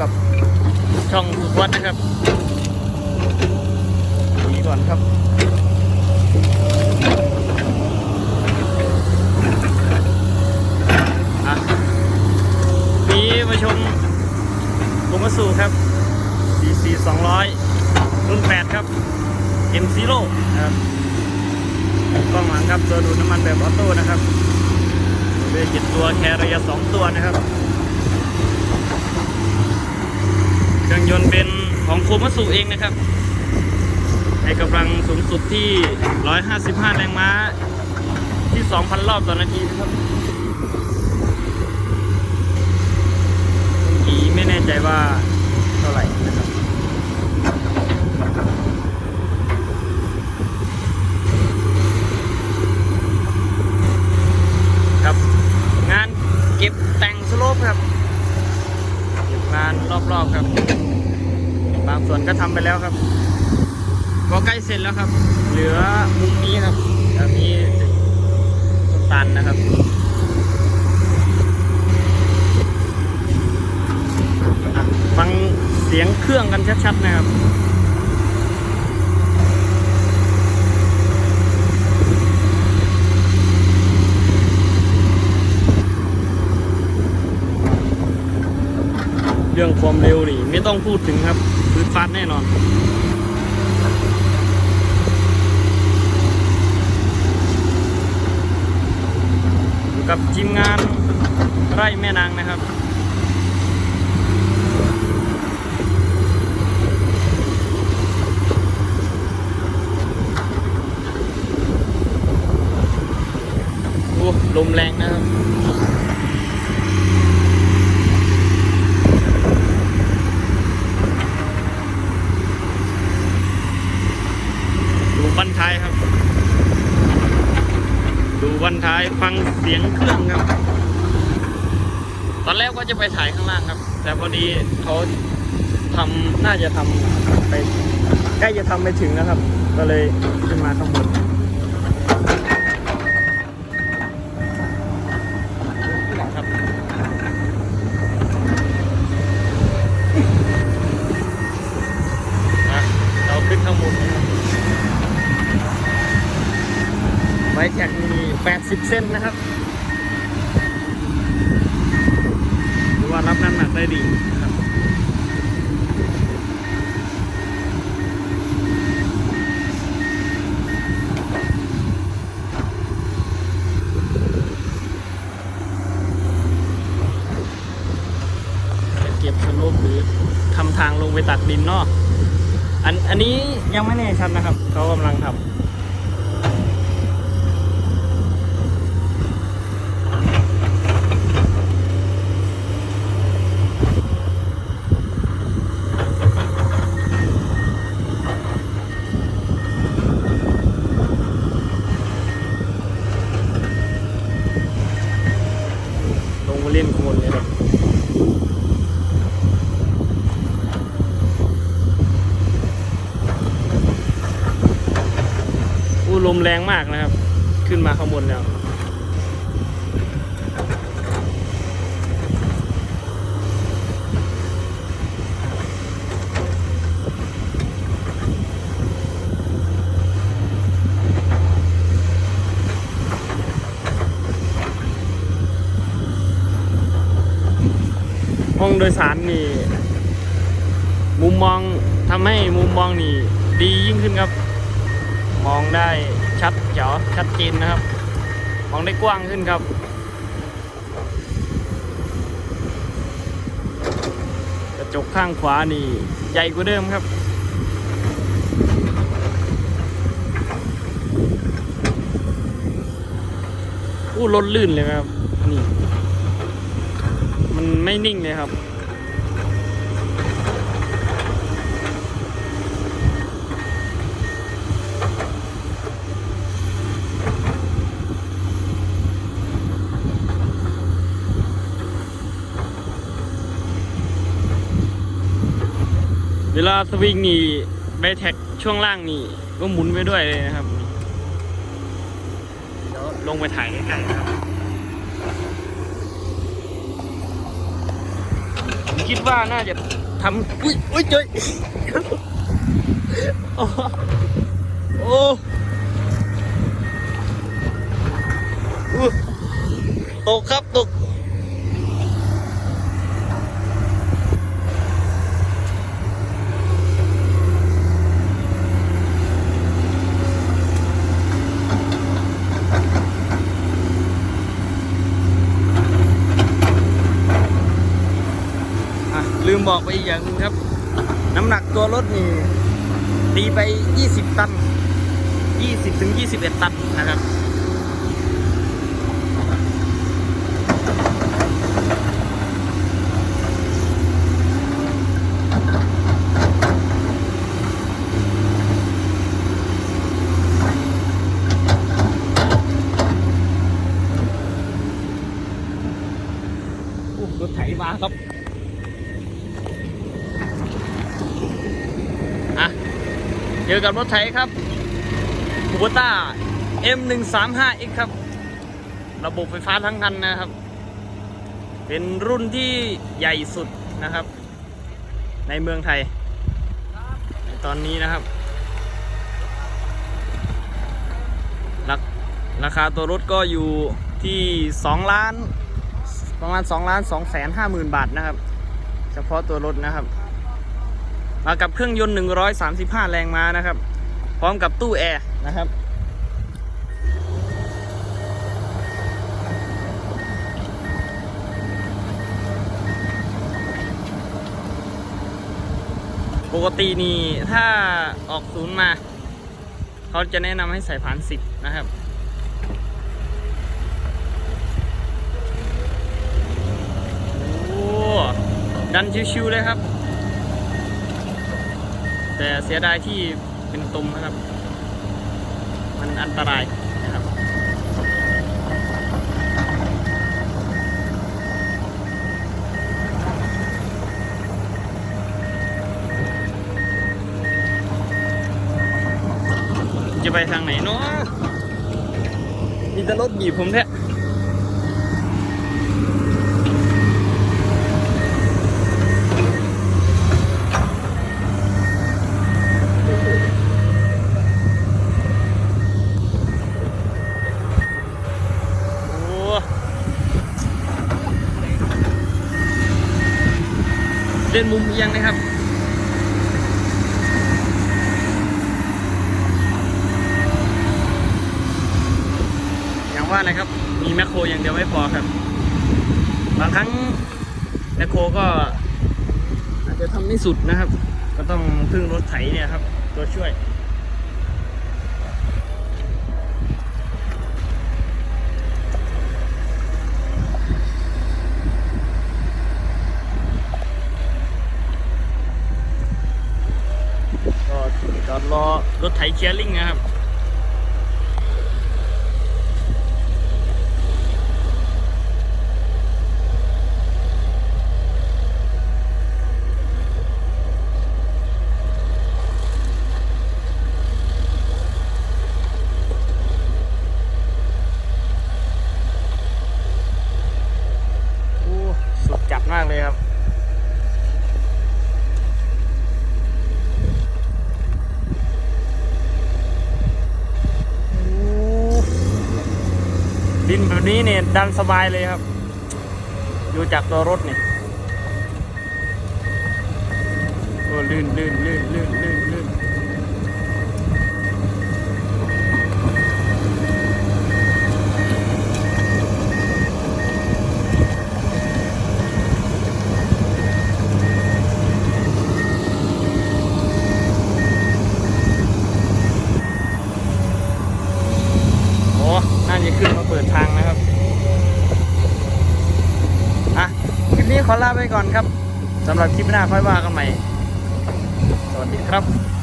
กับช่องสุดวัดนะครับนี่ก่อนครับอะนี้มาชมโกมาสูครับ DC 200 รุ่น 8 ครับ M Zero นะครับกล้องหลังครับตัวดูดน้ำมันแบบออโต้นะครับเบรกจิตตัวแคเรียสองตัวนะครับ เครื่องยนต์เป็นของโคมัสุเองนะครับให้กำลังสูงสุดที่ 155 แรงม้า ที่ 2,000 รอบต่อนาทีนะครับกีไม่แน่ใจว่าเท่าไหร่นะครับ งานเก็บแต่งสโลปครับเก็บงานรอบๆครับ บางส่วนก็ทำไปแล้วครับ ก็ใกล้เสร็จแล้วครับ เหลือมุมนี้ครับอันนี้ตันนะครับฟังเสียงเครื่องกันชัดๆนะครับเรื่องความเร็วนี่ไม่ต้องพูดถึงครับ พื้นฟ้าดแน่นอนกับทีมงานไร่แม่นางนะครับ โอ้ลมแรงนะครับ ดูบันท้ายครับ ดูบัน ท้ายฟังเสียงเครื่องครับ ตอนแรกก็จะไปถ่ายข้างล่างครับ แต่พอดีเขาทำน่าจะทำไปใกล้จะทำไปถึงนะครับ ก็เลยขึ้นมาข้างบนครับ อะเราขึ้นข้างบนนะครับไวแท็ กมี80 เส้นนะครับหรือว่ารับน้ำหนักได้ดีนะครับจะเก็บสโลปหรือทำทางลงไปตักดินเนาะอันอันนี้ยังไม่แน่ชัดนะครับ เขากำลังทำลงมาเล่นโคลนเลยครับ อู้ ลมแรงมากนะครับ ขึ้นมาข้างบนแล้ว ห้องโดยสารนี่ มุมมองทำให้มุมมองนี่ดียิ่งขึ้นครับ มองได้ ชัดเจ๋อชัดเจนนะครับ มองได้กว้างขึ้นครับ กระจกข้างขวานี่ ใหญ่กว่าเดิมครับ อู้รถลื่นเลยครับ นี่ มันไม่นิ่งเลยครับ เวลาสวิงนี่แบแท็กช่วงล่างนี่ก็หมุนไปด้วยเลยนะครับ เดี๋ยวลงไปถ่ายใกล้ๆนะครับคิดว่าน่าจะทำอุ้ยอุ้ยเจยโอ้โอ้ตกครับตก อะลืม บอกไปอีกอย่างนึงครับ น้ำหนักตัวรถนี่ตีไป 20 ตัน 20ถึง21 ตันนะครับโอ้รถไถมาครับ เจอกับรถไถครับคูโบต้า M135X ครับ ระบบไฟฟ้าทั้งคันนะครับ เป็นรุ่นที่ใหญ่สุดนะครับ ในเมืองไทย ในตอนนี้นะครับ ราราคาตัวรถก็อยู่ที่ 2 ล้านประมาณ2ล้าน2แสน5หมื่นบาทนะครับ เฉพาะตัวรถนะครับ มากับเครื่องยนต์ 135 แรงม้านะครับ พร้อมกับตู้แอร์นะครับ ปกตินี่ถ้าออกศูนย์มา เขาจะแนะนำให้ใส่ผ่านสิบนะครับโอ้ดันชิวๆเลยครับ แต่เสียดายที่เป็นตุ่มนะครับ มันอันตรายนะครับจะไปทางไหนเนาะมีแต่รถบีบผมแท้ อียงนะครับอย่างว่านะครับ มีแมคโครอย่างเดียวไม่พอครับ บางครั้งแมคโครก็ อาจจะทำไม่สุดนะครับ ก็ต้องพึ่งรถไถเนี่ยครับ ตัวช่วย ก็จอด รถไถเคียร์ลิงนะครับโอ้สุดจัดมากเลยครับ ดินแบบนี้เนี่ยดันสบายเลยครับ ดูจากตัวรถนี่โอ้ลื่นลื่นลื่นลื่นลื่น ก่อนครับสำหรับคลิปหน้าค่อยว่ากันใหม่ สวัสดีครับ